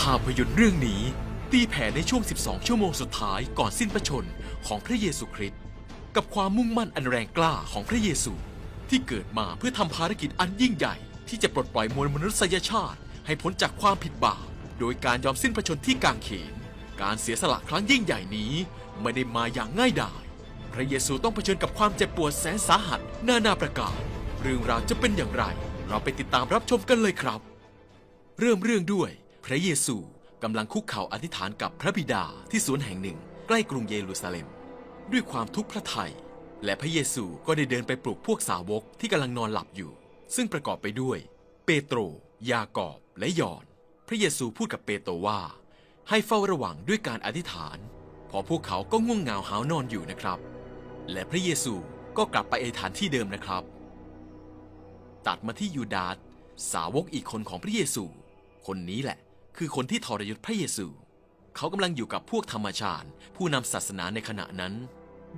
ภาพยนตร์เรื่องนี้ ตีแผ่ในช่วง 12 ชั่วโมงสุดท้ายก่อนสิ้นพระชนของพระเยซูคริสต์กับความมุ่งมั่นอันแรงกล้าของพระเยซูที่เกิดมาเพื่อทำภารกิจอันยิ่งใหญ่ ที่จะปลดปล่อยมวลมนุษยชาติ ให้พ้นจากความผิดบาปโดยการยอมสิ้นพระชนที่กางเขน การเสียสละครั้งยิ่งใหญ่นี้ไม่ได้มาอย่างง่ายดาย พระเยซูต้องเผชิญกับความเจ็บปวดแสนสาหัสนานาประการ เรื่องราวจะเป็นอย่างไร เราไปติดตามรับชมกันเลยครับ เริ่มเรื่องด้วย พระเยซูกำลังคุกเข่าอธิษฐานกับพระบิดาที่สวนแห่งหนึ่ง ใกล้กรุงเยรูซาเล็ม ด้วยความทุกข์พระทัยและพระเยซูก็ได้เดินไปปลุกพวกสาวกที่กำลังนอนหลับอยู่ ซึ่งประกอบไปด้วย เปโตร ยากอบและยอน พระเยซูพูดกับเปโตรว่า ให้เฝ้าระวังด้วยการอธิษฐาน พอพวกเขาก็ง่วงเหงาหาวนอนอยู่นะครับ และพระเยซูก็กลับไปอธิษฐานที่เดิมนะครับ ตัดมาที่ยูดาสสาวกอีกคนของพระเยซู คนนี้แหละ คือคนที่ทรยศพระเยซู เขากำลังอยู่กับพวกธรรมชาติผู้นำศาสนาในขณะนั้น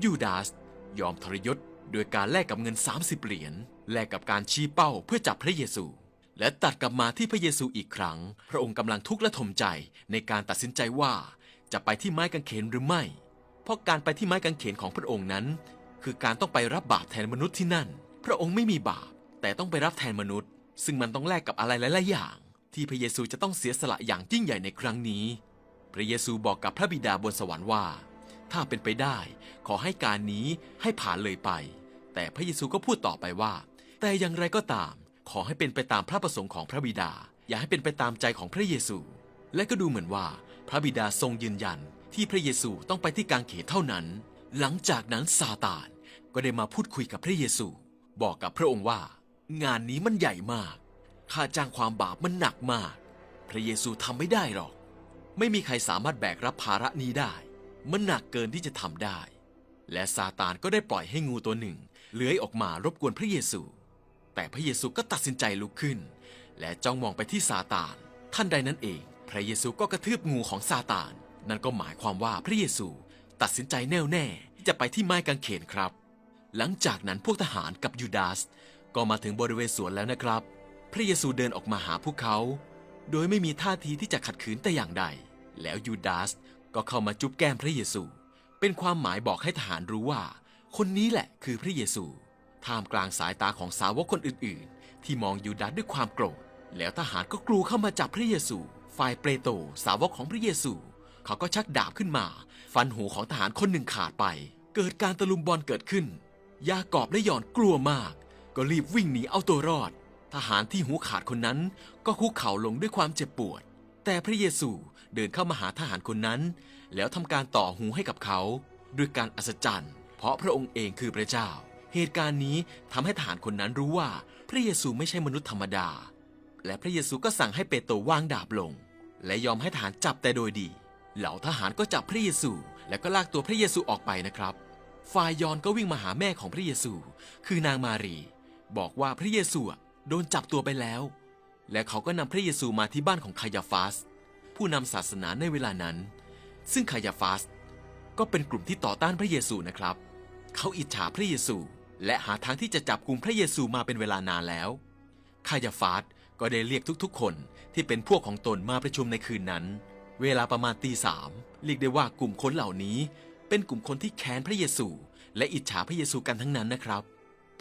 ยูดาส ยอมทรยศโดยการแลกกับเงิน 30 เหรียญแลกกับการชี้เป้าเพื่อจับพระเยซู และตัดกลับมาที่พระเยซูอีกครั้ง พระองค์กำลังทุกข์และทมใจในการตัดสินใจว่าจะไปที่ไม้กางเขนหรือไม่ เพราะการไปที่ไม้กางเขนของพระองค์นั้น คือการต้องไปรับบาปแทนมนุษย์ที่นั่น พระองค์ไม่มีบาปแต่ต้องไปรับแทนมนุษย์ ซึ่งมันต้องแลกกับอะไรหลายๆอย่าง ที่พระเยซูจะต้องเสียสละอย่างยิ่งใหญ่ในครั้งนี้ พระเยซูบอกกับพระบิดาบนสวรรค์ว่า ถ้าเป็นไปได้ ขอให้การนี้ให้ผ่านเลยไป แต่พระเยซูก็พูดต่อไปว่า แต่อย่างไรก็ตาม ขอให้เป็นไปตามพระประสงค์ของพระบิดา อย่าให้เป็นไปตามใจของพระเยซู และก็ดูเหมือนว่า พระบิดาทรงยืนยัน ที่พระเยซูต้องไปที่กางเขนเท่านั้น หลังจากนั้นซาตานก็ได้มาพูดคุยกับพระเยซู บอกกับพระองค์ว่า งานนี้มันใหญ่มาก ค่าจ้างความบาปมันหนักมาก พระเยซูทำไม่ได้หรอก ไม่มีใครสามารถแบกรับภาระนี้ได้ มันหนักเกินที่จะทำได้ และซาตานก็ได้ปล่อยให้งูตัวหนึ่งเลื้อยออกมารบกวนพระเยซู แต่พระเยซูก็ตัดสินใจลุกขึ้น และจ้องมองไปที่ซาตาน ท่านใดนั้นเอง พระเยซูก็กระทืบงูของซาตาน นั่นก็หมายความว่าพระเยซูตัดสินใจแน่วแน่ที่จะไปที่ไม้กางเขนครับ หลังจากนั้นพวกทหารกับยูดาสก็มาถึงบริเวณสวนแล้วนะครับ พระเยซูเดินออกมาหาพวกเขา โดยไม่มีท่าทีที่จะขัดขืนแต่อย่างใด แล้วยูดาสก็เข้ามาจุ๊บแก้มพระเยซู เป็นความหมายบอกให้ทหารรู้ว่า คนนี้แหละคือพระเยซู ท่ามกลางสายตาของสาวกคนอื่น ๆ ที่มองยูดาสด้วยความโกรธ แล้วทหารก็กลูเข้ามาจับพระเยซู ฝ่ายเปโตรสาวกของพระเยซู เขาก็ชักดาบขึ้นมา ฟันหูของทหารคนหนึ่งขาดไป เกิดการตะลุมบอลเกิดขึ้น ยากอบและหย่อนกลัวมาก ก็รีบวิ่งหนีเอาตัวรอด ทหารที่หูขาดคนนั้นก็คุกเข่าลงด้วยความเจ็บปวด แต่พระเยซูเดินเข้ามาหาทหารคนนั้น แล้วทำการต่อหูให้กับเขาด้วยการอัศจรรย์ เพราะพระองค์เองคือพระเจ้า เหตุการณ์นี้ทำให้ทหารคนนั้นรู้ว่าพระเยซูไม่ใช่มนุษย์ธรรมดา และพระเยซูก็สั่งให้เปโตรวางดาบลง และยอมให้ทหารจับแต่โดยดี เหล่าทหารก็จับพระเยซูแล้วก็ลากตัวพระเยซูออกไปนะครับฝ่ายยอนก็วิ่งมาหาแม่ของพระเยซู คือนางมารี บอกว่าพระเยซู โดนจับตัวไปแล้ว และเขาก็นำพระเยซูมาที่บ้านของคายาฟาส ผู้นำศาสนาในเวลานั้น ซึ่งคายาฟาสก็เป็นกลุ่มที่ต่อต้านพระเยซูนะครับ เขาอิจฉาพระเยซู และหาทางที่จะจับกลุ่มพระเยซูมาเป็นเวลานานแล้วคายาฟาสก็ได้เรียกทุกๆ คนที่เป็นพวกของตนมาประชุมในคืนนั้น เวลาประมาณตีสามเรียกได้ว่ากลุ่มคนเหล่านี้ เป็นกลุ่มคนที่แค้นพระเยซู และอิจฉาพระเยซูกันทั้งนั้นนะครับ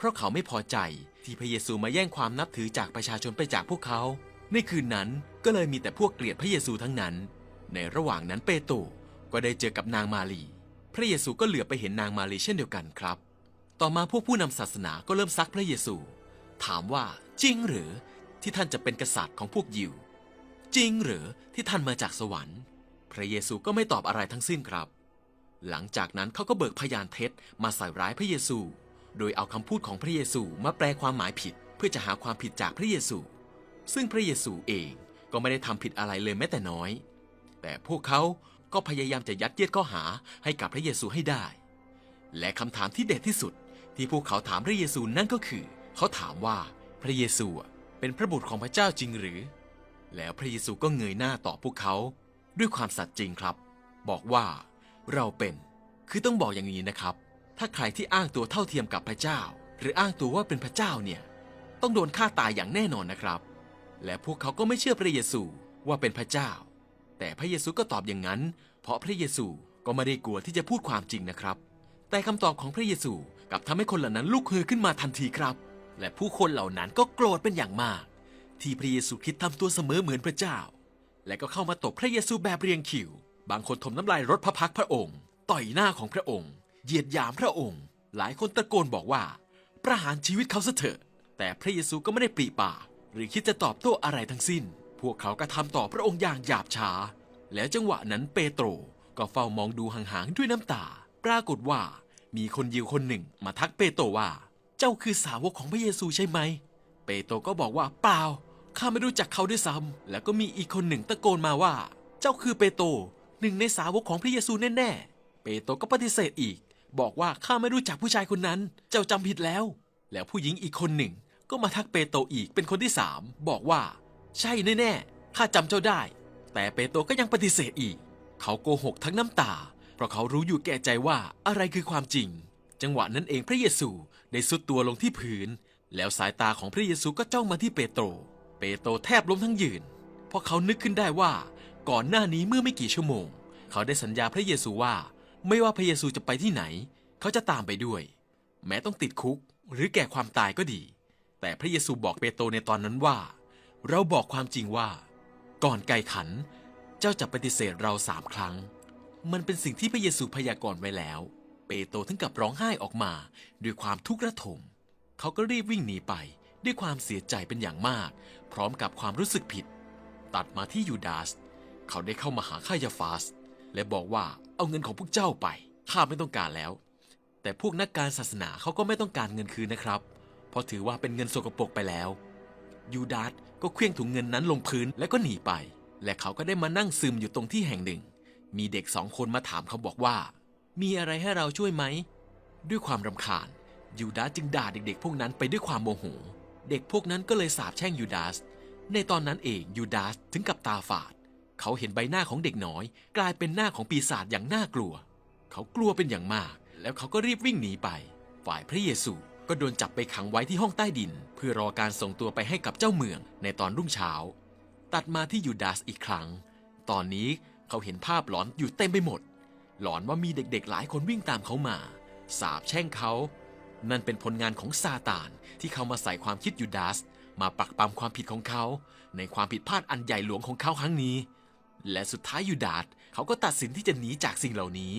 เพราะเขาไม่พอใจที่พระเยซูมาแย่งความนับถือจากประชาชนไปจากพวกเขา ในคืนนั้นก็เลยมีแต่พวกเกลียดพระเยซูทั้งนั้น ในระหว่างนั้นเปโตรก็ได้เจอกับนางมารี พระเยซูก็เหลือบไปเห็นนางมารีเช่นเดียวกันครับ ต่อมาพวกผู้นำศาสนาก็เริ่มซักพระเยซู ถามว่าจริงหรือที่ท่านจะเป็นกษัตริย์ของพวกยิว จริงหรือที่ท่านมาจากสวรรค์ พระเยซูก็ไม่ตอบอะไรทั้งสิ้นครับ หลังจากนั้นเขาก็เบิกพยานเท็จมาใส่ร้ายพระเยซู โดยเอาคำพูดของพระเยซูมาแปลความหมายผิดเพื่อจะหาความผิดจากพระเยซู ซึ่งพระเยซูเองก็ไม่ได้ทำผิดอะไรเลยแม้แต่น้อย แต่พวกเขาก็พยายามจะยัดเยียดข้อหาให้กับพระเยซูให้ได้ และคำถามที่เด็ดที่สุด ที่พวกเขาถามพระเยซูนั่นก็คือ เขาถามว่าพระเยซูเป็นพระบุตรของพระเจ้าจริงหรือ แล้วพระเยซูก็เงยหน้าต่อพวกเขาด้วยความสัตย์จริงครับ บอกว่าเราเป็น คือต้องบอกอย่างนี้นะครับ ถ้าใครที่อ้างตัวเท่าเทียมกับพระเจ้า หรืออ้างตัวว่าเป็นพระเจ้าเนี่ย ต้องโดนฆ่าตายอย่างแน่นอนนะครับ และพวกเขาก็ไม่เชื่อพระเยซูว่าเป็นพระเจ้า แต่พระเยซูก็ตอบอย่างนั้น เพราะพระเยซูก็ไม่ได้กลัวที่จะพูดความจริงนะครับ แต่คำตอบของพระเยซูกลับทำให้คนเหล่านั้นลุกฮือขึ้นมาทันทีครับ และผู้คนเหล่านั้นก็โกรธเป็นอย่างมาก ที่พระเยซูคิดทำตัวเสมอเหมือนพระเจ้า และก็เข้ามาตบพระเยซูแบบเรียงคิว บางคนถมน้ำลายรถพระพักพระองค์ ต่อยหน้าของพระองค์ เหยียดหยามพระองค์ หลายคนตะโกนบอกว่า ประหารชีวิตเขาซะเถอะ แต่พระเยซูก็ไม่ได้ปรีปากหรือคิดจะตอบโต้อะไรทั้งสิ้น พวกเขาก็ทำต่อพระองค์อย่างหยาบช้า แล้วจังหวะนั้นเปโตรก็เฝ้ามองดูห่างๆด้วยน้ำตา ปรากฏว่ามีคนยิวคนหนึ่งมาทักเปโตรว่า เจ้าคือสาวกของพระเยซูใช่ไหม เปโตรก็บอกว่าเปล่า ข้าไม่รู้จักเขาด้วยซ้ำแล้วก็มีอีกคนหนึ่งตะโกนมาว่า เจ้าคือเปโตรหนึ่งในสาวกของพระเยซูแน่ๆ เปโตรก็ปฏิเสธอีก บอกว่าข้าไม่รู้จักผู้ชายคนนั้น เจ้าจำผิดแล้ว แล้วผู้หญิงอีกคนหนึ่ง ก็มาทักเปโตอีกเป็นคนที่สามบอกว่า ใช่แน่ๆข้าจำเจ้าได้ แต่เปโตก็ยังปฏิเสธอีก เขาโกหกทั้งน้ำตา เพราะเขารู้อยู่แก่ใจว่าอะไรคือความจริง จังหวะนั้นเองพระเยซูได้สุดตัวลงที่พื้น แล้วสายตาของพระเยซูก็จ้องมาที่เปโตร เปโตรแทบล้มทั้งยืน เพราะเขานึกขึ้นได้ว่า ก่อนหน้านี้เมื่อไม่กี่ชั่วโมง เขาได้สัญญาพระเยซูว่า ไม่ว่าพระเยซูจะไปที่ไหน เขาจะตามไปด้วย แม้ต้องติดคุกหรือแก่ความตายก็ดี แต่พระเยซูบอกเปโตรในตอนนั้นว่า เราบอกความจริงว่า ก่อนไก่ขัน เจ้าจะปฏิเสธเราสามครั้ง มันเป็นสิ่งที่พระเยซูพยากรณ์ไว้แล้ว เปโตรถึงกับร้องไห้ออกมาด้วยความทุกข์ระทม เขาก็รีบวิ่งหนีไปด้วยความเสียใจเป็นอย่างมาก พร้อมกับความรู้สึกผิด ตัดมาที่ยูดาส เขาได้เข้ามาหาข้ายาฟาส และบอกว่าเอาเงินของพวกเจ้าไป ข้าไม่ต้องการแล้ว แต่พวกนักการศาสนาเขาก็ไม่ต้องการเงินคืนนะครับ เพราะถือว่าเป็นเงินสกปรกไปแล้ว ยูดาสก็เคลื่องถุงเงินนั้นลงพื้นแล้วก็หนีไป และเขาก็ได้มานั่งซึมอยู่ตรงที่แห่งหนึ่ง มีเด็กสองคนมาถามเขาบอกว่า มีอะไรให้เราช่วยไหม ด้วยความรำคาญ ยูดาสจึงด่าเด็ก ๆ พวกนั้นไปด้วยความโมโห เด็กพวกนั้นก็เลยสาปแช่งยูดาส ในตอนนั้นเองยูดาสถึงกับตาฝาด เขาเห็นใบหน้าของเด็กน้อย กลายเป็นหน้าของปีศาจอย่างน่ากลัว เขากลัวเป็นอย่างมาก แล้วเขาก็รีบวิ่งหนีไป ฝ่ายพระเยซูก็โดนจับไปขังไว้ที่ห้องใต้ดิน เพื่อรอการส่งตัวไปให้กับเจ้าเมืองในตอนรุ่งเช้า ตัดมาที่ยูดาสอีกครั้ง ตอนนี้เขาเห็นภาพหลอนอยู่เต็มไปหมด หลอนว่ามีเด็กๆ หลายคนวิ่งตามเขามาสาบแช่งเขา นั่นเป็นผลงานของซาตานที่เขามาใส่ความคิดยูดาส มาปักปำความผิดของเขา ในความผิดพลาดอันใหญ่หลวงของเขาครั้งนี้ และสุดท้ายยูดาสเขาก็ตัดสินที่จะหนีจากสิ่งเหล่านี้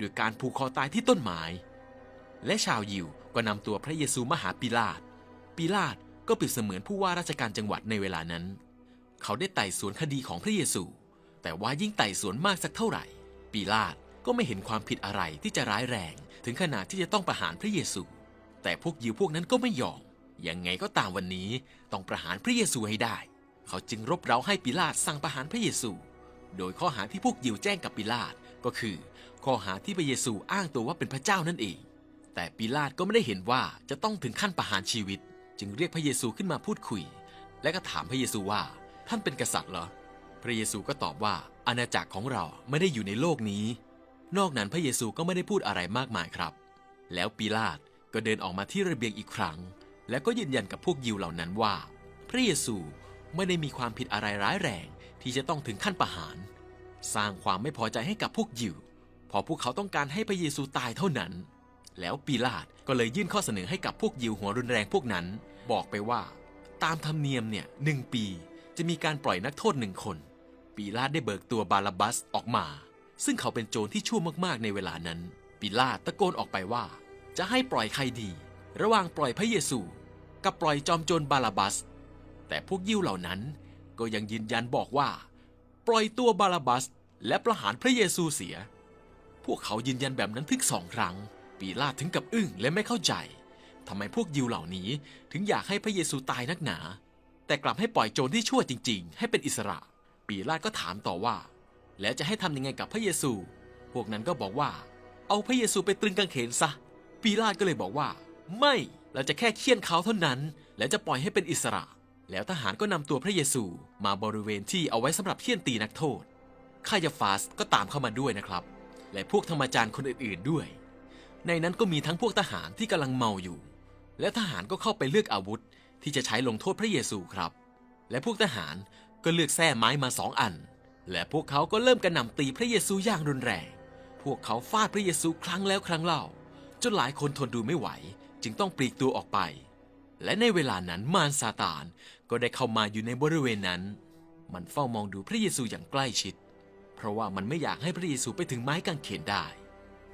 ด้วยการผูกคอตายที่ต้นไม้และชาวยิวก็นำตัวพระเยซูมาหาปิลาต ปิลาตก็เปรียบเสมือนผู้ว่าราชการจังหวัดในเวลานั้น เขาได้ไต่สวนคดีของพระเยซู แต่ว่ายิ่งไต่สวนมากสักเท่าไหร่ ปิลาตก็ไม่เห็นความผิดอะไรที่จะร้ายแรง ถึงขนาดที่จะต้องประหารพระเยซู แต่พวกยิวพวกนั้นก็ไม่ยอม ยังไงก็ตามวันนี้ต้องประหารพระเยซูให้ได้ เขาจึงรบเร้าให้ปิลาตสั่งประหารพระเยซู โดยข้อหาที่พวกยิวแจ้งกับปิลาตก็คือ ข้อหาที่พระเยซูอ้างตัวว่าเป็นพระเจ้านั่นเอง แต่ปิลาตก็ไม่ได้เห็นว่าจะต้องถึงขั้นประหารชีวิต จึงเรียกพระเยซูขึ้นมาพูดคุย และก็ถามพระเยซูว่าท่านเป็นกษัตริย์เหรอ พระเยซูก็ตอบว่าอาณาจักรของเราไม่ได้อยู่ในโลกนี้ นอกนั้นพระเยซูก็ไม่ได้พูดอะไรมากมายครับ แล้วปิลาตก็เดินออกมาที่ระเบียงอีกครั้ง และก็ยืนยันกับพวกยิวเหล่านั้นว่า พระเยซูไม่ได้มีความผิดอะไรร้ายแรง ที่จะต้องถึงขั้นประหาร สร้างความไม่พอใจให้กับพวกยิว พอพวกเขาต้องการให้พระเยซูตายเท่านั้น แล้วปีลาตก็เลยยื่นข้อเสนอให้กับพวกยิวหัวรุนแรงพวกนั้น บอกไปว่า ตามธรรมเนียมเนี่ยหนึ่งปีจะมีการปล่อยนักโทษหนึ่งคน ปีลาตได้เบิกตัวบาลาบัสออกมา ซึ่งเขาเป็นโจรที่ชั่วมากๆในเวลานั้น ปีลาตตะโกนออกไปว่า จะให้ปล่อยใครดี ระหว่างปล่อยพระเยซู กับปล่อยจอมโจรบาลาบัส แต่พวกยิวเหล่านั้น ก็ยังยืนยันบอกว่า ปล่อยตัวบาลาบัส และประหารพระเยซูเสีย พวกเขายืนยันแบบนั้นถึงสองครั้ง ปีลาตถึงกับอึ้งและไม่เข้าใจทำไมพวกยิวเหล่านี้ถึงอยากให้พระเยซูตายนักหนา แต่กลับให้ปล่อยโจรที่ชั่วจริง ๆ ให้เป็นอิสระ ปีลาตก็ถามต่อว่า แล้วจะให้ทำยังไงกับพระเยซู พวกนั้นก็บอกว่า เอาพระเยซูไปตรึงกางเขนซะ ปีลาตก็เลยบอกว่า ไม่เราจะแค่เคี่ยนเขาเท่านั้น และจะปล่อยให้เป็นอิสระ แล้วทหารก็นำตัวพระเยซูมาบริเวณที่เอาไว้สำหรับเคี่ยนตีนักโทษคายาฟาสก็ตามเข้ามาด้วยนะครับ และพวกธรรมจารย์คนอื่นๆด้วย ในนั้นก็มีทั้งพวกทหารที่กำลังเมาอยู่ และทหารก็เข้าไปเลือกอาวุธ ที่จะใช้ลงโทษพระเยซูครับ และพวกทหารก็เลือกแส้ไม้มาสองอัน และพวกเขาก็เริ่มกระหน่ำตีพระเยซูอย่างรุนแรง พวกเขาฟาดพระเยซูครั้งแล้วครั้งเล่า จนหลายคนทนดูไม่ไหว จึงต้องปลีกตัวออกไป และในเวลานั้นมารซาตาน ก็ได้เข้ามาอยู่ในบริเวณนั้น มันเฝ้ามองดูพระเยซูอย่างใกล้ชิด เพราะว่ามันไม่อยากให้พระเยซูไปถึงไม้กางเขนได้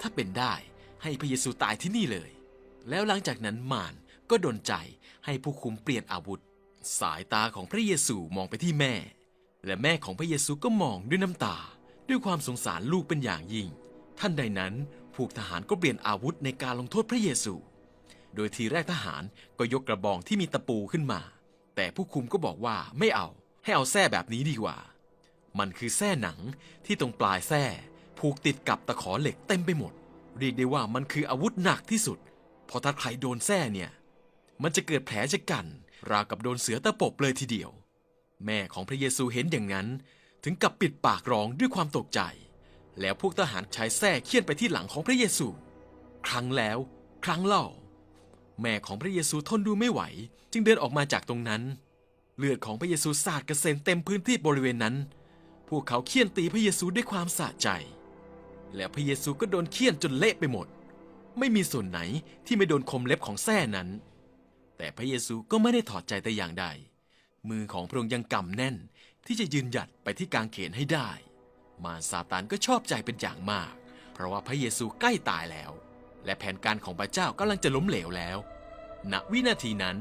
ถ้าเป็นได้ให้พระเยซูตายที่นี่เลย แล้วหลังจากนั้นมารก็ดนใจให้ผู้คุมเปลี่ยนอาวุธ สายตาของพระเยซูมองไปที่แม่ และแม่ของพระเยซูก็มองด้วยน้ำตา ด้วยความสงสารลูกเป็นอย่างยิ่ง ท่านใดนั้นผูกทหารก็เปลี่ยนอาวุธในการลงโทษพระเยซู โดยทีแรกทหารก็ยกกระบองที่มีตะปูขึ้นมา แต่ผู้คุมก็บอกว่าไม่เอาให้เอาแส้แบบนี้ดีกว่า มันคือแส้หนังที่ตรงปลายแส้ผูกติดกับตะขอเหล็กเต็มไปหมด เรียกได้ว่ามันคืออาวุธหนักที่สุดพราะถ้าใครโดนแส้เนี่ย มันจะเกิดแผลชะกัน ราวกับโดนเสือตะปบเลยทีเดียว แม่ของพระเยซูเห็นอย่างนั้น ถึงกับปิดปากร้องด้วยความตกใจ แล้วพวกทหารใช้แส้เคี่ยนไปที่หลังของพระเยซู ครั้งแล้ว ครั้งเล่า แม่ของพระเยซูทนดูไม่ไหว จึงเดินออกมาจากตรงนั้น เลือดของพระเยซูสาดกระเซ็นเต็มพื้นที่บริเวณนั้น พวกเขาเคี่ยนตีพระเยซูด้วยความสะใจ แล้วพระเยซูก็โดนเคี่ยนจนเละไปหมด ไม่มีส่วนไหนที่ไม่โดนคมเล็บของแส้นั้น แต่พระเยซูก็ไม่ได้ถอดใจแต่อย่างใด มือของพระองค์ยังกำแน่นที่จะยืนหยัดไปที่กางเขนให้ได้ มารซาตานก็ชอบใจเป็นอย่างมาก เพราะว่าพระเยซูใกล้ตายแล้ว และแผนการของพระเจ้ากำลังจะล้มเหลวแล้ว ณ วินาทีนั้น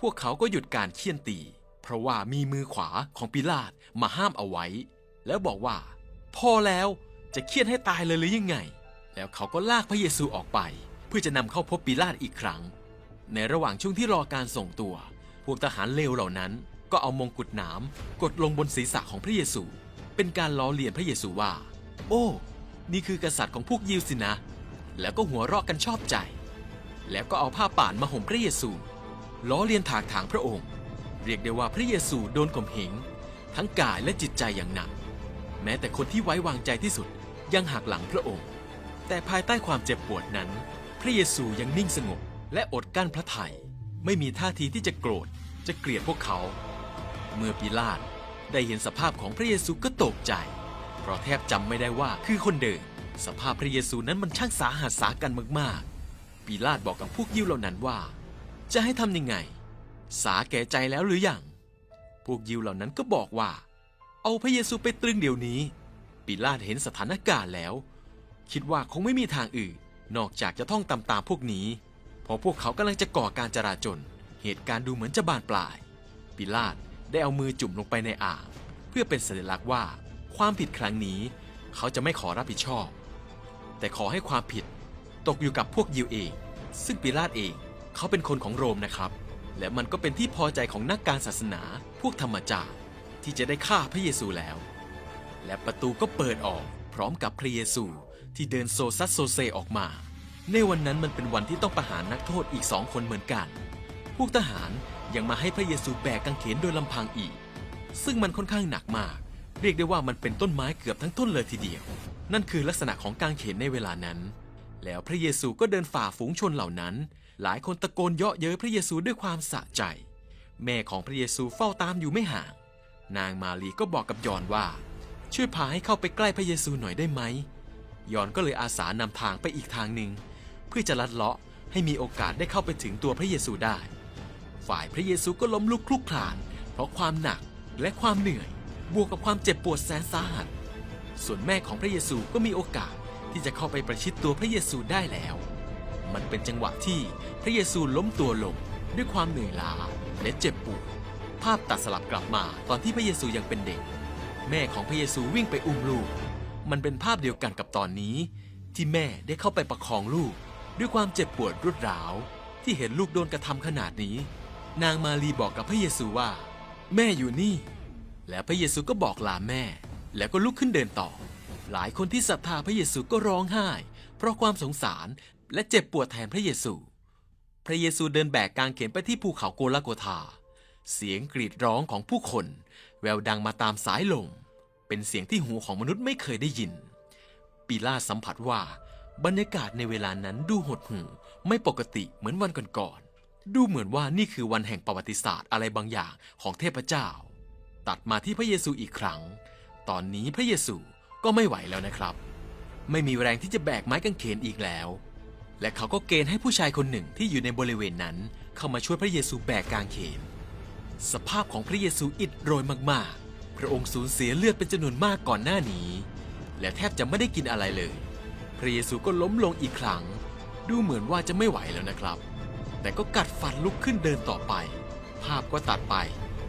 พวกเขาก็หยุดการเคี่ยนตี เพราะว่ามีมือขวาของปิลาตมาห้ามเอาไว้ แล้วบอกว่า พอแล้วจะเคี่ยนให้ตายเลยหรือยังไง แล้วเขาก็ลากพระเยซูออกไป เพื่อจะนำเข้าพบปิลาตอีกครั้ง ในระหว่างช่วงที่รอการส่งตัว พวกทหารเลวเหล่านั้น ก็เอามงกุฎหนามกดลงบนศีรษะของพระเยซู เป็นการล้อเลียนพระเยซูว่า โอ้ นี่คือกษัตริย์ของพวกยิวสินะ แล้วก็หัวเราะกันชอบใจ แล้วก็เอาผ้าป่านมาห่มพระเยซู ล้อเลียนถากถางพระองค์ เรียกได้ว่าพระเยซูโดนข่มเหงทั้งกายและจิตใจอย่างหนัก แม้แต่คนที่ไว้วางใจที่สุดยังหักหลังพระองค์ แต่ภายใต้ความเจ็บปวดนั้น พระเยซูยังนิ่งสงบและอดกั้นพระทยัยไม่มีท่าทีที่จะโกรธจะเกลียดพวกเขา เมื่อปิลาตได้เห็นสภาพของพระเยซูก็ตกใจ เพราะแทบจำไม่ได้ว่าคือคนเดิม สภาพพระเยซูนั้นมันช่างสาหัสสากันมากๆปิลาตบอกกับพวกยิวเหล่านั้นว่า จะให้ทำยังไง สาแก่ใจแล้วหรือยัง พวกยิวเหล่านั้นก็บอกว่า เอาพระเยซูไปตรึงเดี๋ยวนี้ปิลาตเห็นสถานการณ์แล้ว คิดว่าคงไม่มีทางอื่น นอกจากจะท่องตามตามพวกนี้เพราะพวกเขากำลังจะก่อการจราจน เหตุการณ์ดูเหมือนจะบานปลาย ปิลาตได้เอามือจุ่มลงไปในอ่าง เพื่อเป็นสัญลักษณ์ว่า ความผิดครั้งนี้ เขาจะไม่ขอรับผิดชอบ แต่ขอให้ความผิดตกอยู่กับพวกยิวเอง ซึ่งปิลาตเองเขาเป็นคนของโรมนะครับ และมันก็เป็นที่พอใจของนักการศาสนาพวกธรรมจาร์ที่จะได้ฆ่าพระเยซูแล้ว และประตูก็เปิดออกพร้อมกับพระเยซูที่เดินโซซัสโซเซออกมา ในวันนั้นมันเป็นวันที่ต้องประหารนักโทษอีกสองคนเหมือนกัน พวกทหารยังมาให้พระเยซูแบกกางเขนโดยลำพังอีก ซึ่งมันค่อนข้างหนักมาก เรียกได้ว่ามันเป็นต้นไม้เกือบทั้งต้นเลยทีเดียว นั่นคือลักษณะของกางเขนในเวลานั้น แล้วพระเยซูก็เดินฝ่าฝูงชนเหล่านั้น หลายคนตะโกนเยาะเย้ยพระเยซูด้วยความสะใจ แม่ของพระเยซูเฝ้าตามอยู่ไม่ห่าง นางมารีก็บอกกับยอนว่า ช่วยพาให้เข้าไปใกล้พระเยซูหน่อยได้ไหมยอนก็เลยอาสานำทางไปอีกทางหนึ่งเพื่อจะลัดเลาะให้มีโอกาสได้เข้าไปถึงตัวพระเยซูได้ ฝ่ายพระเยซูก็ล้มลุกคลุกคลาน เพราะความหนักและความเหนื่อย บวกกับความเจ็บปวดแสนสาหัส ส่วนแม่ของพระเยซูก็มีโอกาสที่จะเข้าไปประชิดตัวพระเยซูได้แล้ว มันเป็นจังหวะที่พระเยซูล้มตัวลงด้วยความเหนื่อยล้าและเจ็บปวด ภาพตัดสลับกลับมาตอนที่พระเยซูยังเป็นเด็ก แม่ของพระเยซูวิ่งไปอุ้มลูก มันเป็นภาพเดียวกันกับตอนนี้ ที่แม่ได้เข้าไปประคองลูก ด้วยความเจ็บปวดรวดร้าว ที่เห็นลูกโดนกระทำขนาดนี้ นางมารีบอกกับพระเยซูว่า แม่อยู่นี่ แล้วพระเยซูก็บอกลาแม่ แล้วก็ลุกขึ้นเดินต่อ หลายคนที่ศรัทธาพระเยซูก็ร้องไห้ เพราะความสงสารและเจ็บปวดแทนพระเยซู พระเยซูเดินแบกกางเขนไปที่ภูเขาโกลาโกธา เสียงกรีดร้องของผู้คน แววดังมาตามสายลม เป็นเสียงที่หูของมนุษย์ไม่เคยได้ยิน ปีลาสัมผัสว่าบรรยากาศในเวลานั้นดูหดหู่ไม่ปกติเหมือนวันก่อนๆ ดูเหมือนว่านี่คือวันแห่งประวัติศาสตร์อะไรบางอย่างของเทพเจ้า ตัดมาที่พระเยซูอีกครั้ง ตอนนี้พระเยซูก็ไม่ไหวแล้วนะครับ ไม่มีแรงที่จะแบกไม้กางเขนอีกแล้ว และเขาก็เกณฑ์ให้ผู้ชายคนหนึ่งที่อยู่ในบริเวณนั้น เข้ามาช่วยพระเยซูแบกกางเขน สภาพของพระเยซูอิดโรยมากๆ พระองค์สูญเสียเลือดเป็นจำนวนมากก่อนหน้านี้ และแทบจะไม่ได้กินอะไรเลย พระเยซูก็ล้มลงอีกครั้ง ดูเหมือนว่าจะไม่ไหวแล้วนะครับ แต่ก็กัดฟันลุกขึ้นเดินต่อไป ภาพก็ตัดไป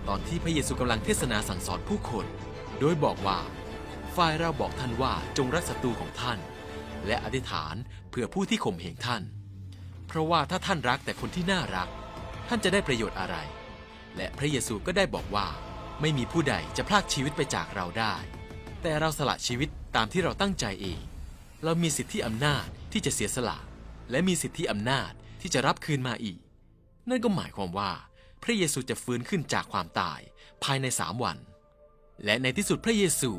ตอนที่พระเยซูกำลังเทศนาสั่งสอนผู้คน โดยบอกว่า ฝ่ายเราบอกท่านว่าจงรักศัตรูของท่าน และอธิษฐานเพื่อผู้ที่ข่มเหงท่าน เพราะว่าถ้าท่านรักแต่คนที่น่ารัก ท่านจะได้ประโยชน์อะไร และพระเยซูก็ได้บอกว่า ไม่มีผู้ใดจะพลากชีวิตไปจากเราได้ แต่เราสละชีวิตตามที่เราตั้งใจเอง เรามีสิทธิอำนาจที่จะเสียสละ และมีสิทธิอำนาจที่จะรับคืนมาอีก นั่นก็หมายความว่า พระเยซูจะฟื้นขึ้นจากความตายภายในสามวัน และในที่สุดพระเยซู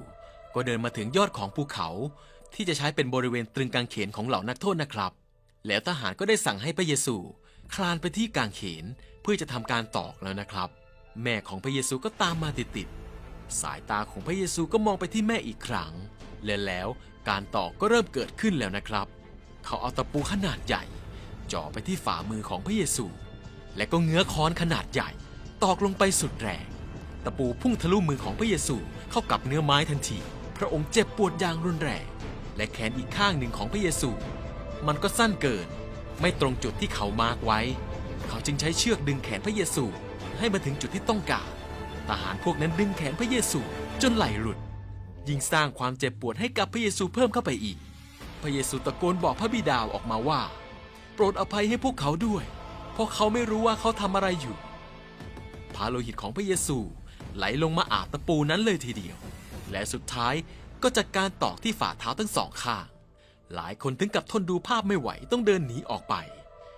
ก็เดินมาถึงยอดของภูเขาที่จะใช้เป็นบริเวณตรึงกางเขนของเหล่านักโทษนะครับ แล้วทหารก็ได้สั่งให้พระเยซูคลานไปที่กางเขนเพื่อจะทำการตอกแล้วนะครับ แม่ของพระเยซูก็ตามมาติดๆสายตาของพระเยซูก็มองไปที่แม่อีกครั้ง และแล้วการตอกก็เริ่มเกิดขึ้นแล้วนะครับ เขาเอาตะปูขนาดใหญ่จ่อไปที่ฝ่ามือของพระเยซู และก็เงื้อค้อนขนาดใหญ่ ตอกลงไปสุดแรง ตะปูพุ่งทะลุมือของพระเยซูเข้ากับเนื้อไม้ทันที พระองค์เจ็บปวดอย่างรุนแรง และแขนอีกข้างหนึ่งของพระเยซู มันก็สั้นเกิน ไม่ตรงจุดที่เขามาร์กไว้ เขาจึงใช้เชือกดึงแขนพระเยซูให้มาถึงจุดที่ต้องการ ทหารพวกนั้นดึงแขนพระเยซูจนไหลหลุด ยิ่งสร้างความเจ็บปวดให้กับพระเยซูเพิ่มเข้าไปอีก พระเยซูตะโกนบอกพระบิดาออกมาว่า โปรดอภัยให้พวกเขาด้วย เพราะเขาไม่รู้ว่าเขาทำอะไรอยู่ พาโลหิตของพระเยซูไหลลงมาอาบตะปูนั้นเลยทีเดียว และสุดท้ายก็จัดการตอกที่ฝ่าเท้าทั้งสองข้าง หลายคนถึงกับทนดูภาพไม่ไหวต้องเดินหนีออกไป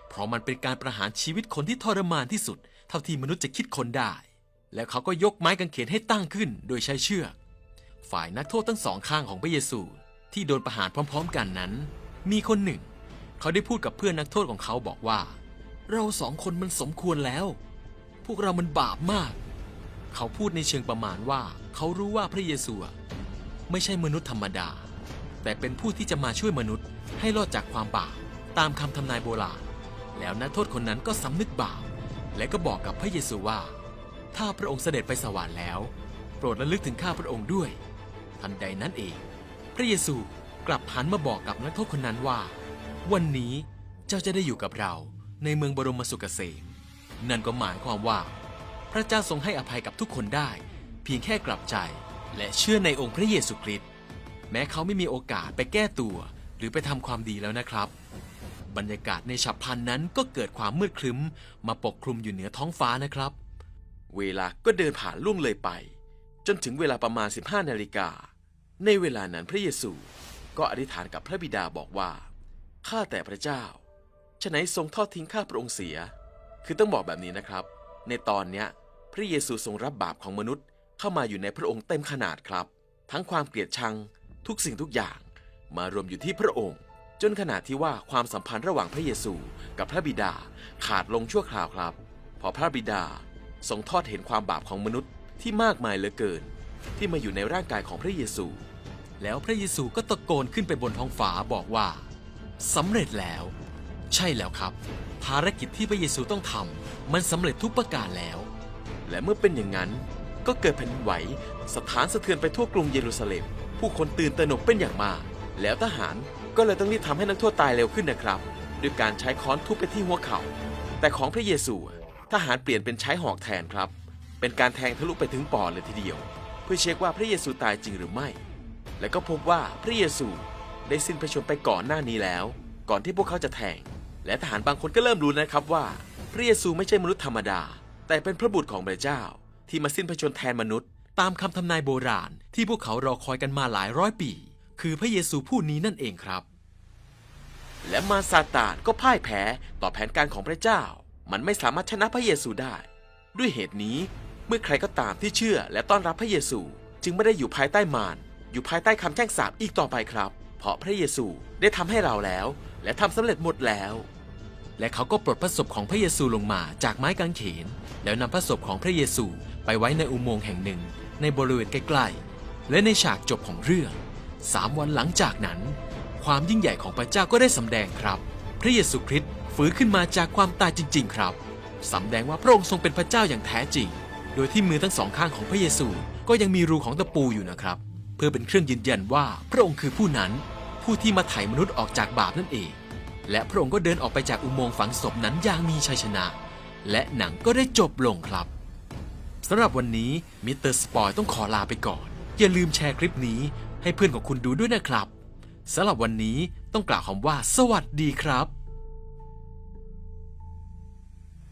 เพราะมันเป็นการประหารชีวิตคนที่ทรมานที่สุด เท่าที่มนุษย์จะคิดคนได้ แล้วเขาก็ยกไม้กางเขนให้ตั้งขึ้นโดยใช้เชือก ฝ่ายนักโทษทั้งสองข้างของพระเยซูที่โดนประหารพร้อม ๆ กันนั้น มีคนหนึ่ง เขาได้พูดกับเพื่อนนักโทษของเขาบอกว่า เราสองคนมันสมควรแล้ว พวกเรามันบาปมาก เขาพูดในเชิงประมาณว่า เขารู้ว่าพระเยซูไม่ใช่มนุษย์ธรรมดา แต่เป็นผู้ที่จะมาช่วยมนุษย์ ให้รอดจากความบาปตามคำทำนายโบราณ แล้วนักโทษคนนั้นก็สำนึกบาป และก็บอกกับพระเยซูว่า ถ้าพระองค์เสด็จไปสวรรค์แล้ว โปรดระลึกถึงข้าพระองค์ด้วย ทันใดนั้นเอง พระเยซูกลับหันมาบอกกับนักโทษคนนั้นว่า วันนี้เจ้าจะได้อยู่กับเรา ในเมืองบรมสุขเกษมนั่นก็หมายความว่า พระเจ้าทรงให้อภัยกับทุกคนได้ เพียงแค่กลับใจและเชื่อในองค์พระเยซูคริสต์แม้เขาไม่มีโอกาสไปแก้ตัว หรือไปทำความดีแล้วนะครับ บรรยากาศในฉับพลันนั้นก็เกิดความมืดครึ้ม มาปกคลุมอยู่เหนือท้องฟ้านะครับ เวลาก็เดินผ่านล่วงเลยไป จนถึงเวลาประมาณ 15นาฬิกาในเวลานั้นพระเยซูก็อธิษฐานกับพระบิดาบอกว่าข้าแต่พระเจ้า ฉะไหนทรงทอดทิ้งข้าพระองค์เสีย คือต้องบอกแบบนี้นะครับ ในตอนเนี้ยพระเยซูทรงรับบาปของมนุษย์เข้ามาอยู่ในพระองค์เต็มขนาดครับ ทั้งความเกลียดชัง ทุกสิ่งทุกอย่าง มารวมอยู่ที่พระองค์ จนขนาดที่ว่าความสัมพันธ์ระหว่างพระเยซูกับพระบิดาขาดลงชั่วคราวครับ พอพระบิดาทรงทอดเห็นความบาปของมนุษย์ที่มากมายเหลือเกิน ที่มาอยู่ในร่างกายของพระเยซู แล้วพระเยซูก็ตะโกนขึ้นไปบนท้องฟ้าบอกว่าสำเร็จแล้ว ใช่แล้วครับ ภารกิจที่พระเยซูต้องทำมันสำเร็จทุกประการแล้ว และเมื่อเป็นอย่างนั้นก็เกิดแผ่นดินไหวสถานสะเทือนไปทั่วกรุงเยรูซาเล็ม ผู้คนตื่นตระหนกเป็นอย่างมาก แล้วทหารก็เลยต้องรีบทำให้นักโทษตายเร็วขึ้นนะครับด้วยการใช้ค้อนทุบไปที่หัวเขา่าแต่ของพระเยซูทหารเปลี่ยนเป็นใช้หอกแทนครับ เป็นการแทงทะลุไปถึงปอดเลยทีเดียว เพื่อเช็คว่าพระเยซูตายจริงหรือไม่ และก็พบว่าพระเยซูได้สิ้นพระชนม์ไปก่อนหน้านี้แล้ว ก่อนที่พวกเขาจะแทง และทหารบางคนก็เริ่มรู้นะครับว่า พระเยซูไม่ใช่มนุษย์ธรรมดา แต่เป็นพระบุตรของพระเจ้า ที่มาสิ้นพระชนแทนมนุษย์ ตามคำทำนายโบราณ ที่พวกเขารอคอยกันมาหลายร้อยปี คือพระเยซูผู้นี้นั่นเองครับ และมาซาตานก็พ่ายแพ้ต่อแผนการของพระเจ้า มันไม่สามารถชนะพระเยซูได้ ด้วยเหตุนี้เมื่อใครก็ตามที่เชื่อและต้อนรับพระเยซู จึงไม่ได้อยู่ภายใต้มารอยู่ภายใต้คำแช่งสาปอีกต่อไปครับ เพราะพระเยซูได้ทำให้เราแล้ว และทำสำเร็จหมดแล้ว และเขาก็ปลดพระศพของพระเยซูลงมาจากไม้กางเขน แล้วนำพระศพของพระเยซูไปไว้ในอุโมงค์แห่งหนึ่ง ในบริเวณใกล้ๆ และในฉากจบของเรื่องสามวันหลังจากนั้น ความยิ่งใหญ่ของพระเจ้าก็ได้สำแดงครับ พระเยซูคริสต์ฟื้นขึ้นมาจากความตายจริง ๆ ครับสำแดงว่าพระองค์ทรงเป็นพระเจ้าอย่างแท้จริง โดยที่มือทั้งสองข้างของพระเยซูก็ยังมีรูของตะปูอยู่นะครับ เพื่อเป็นเครื่องยืนยันว่าพระองค์คือผู้นั้น ผู้ที่มาไถ่มนุษย์ออกจากบาปนั่นเอง และพระองค์ก็เดินออกไปจากอุโมงค์ฝังศพนั้นอย่างมีชัยชนะ และหนังก็ได้จบลงครับสำหรับวันนี้มิสเตอร์สปอยต้องขอลาไปก่อน อย่าลืมแชร์คลิปนี้ให้เพื่อนของคุณดูด้วยนะครับสำหรับวันนี้ต้องกล่าวคำว่า สวัสดีครับ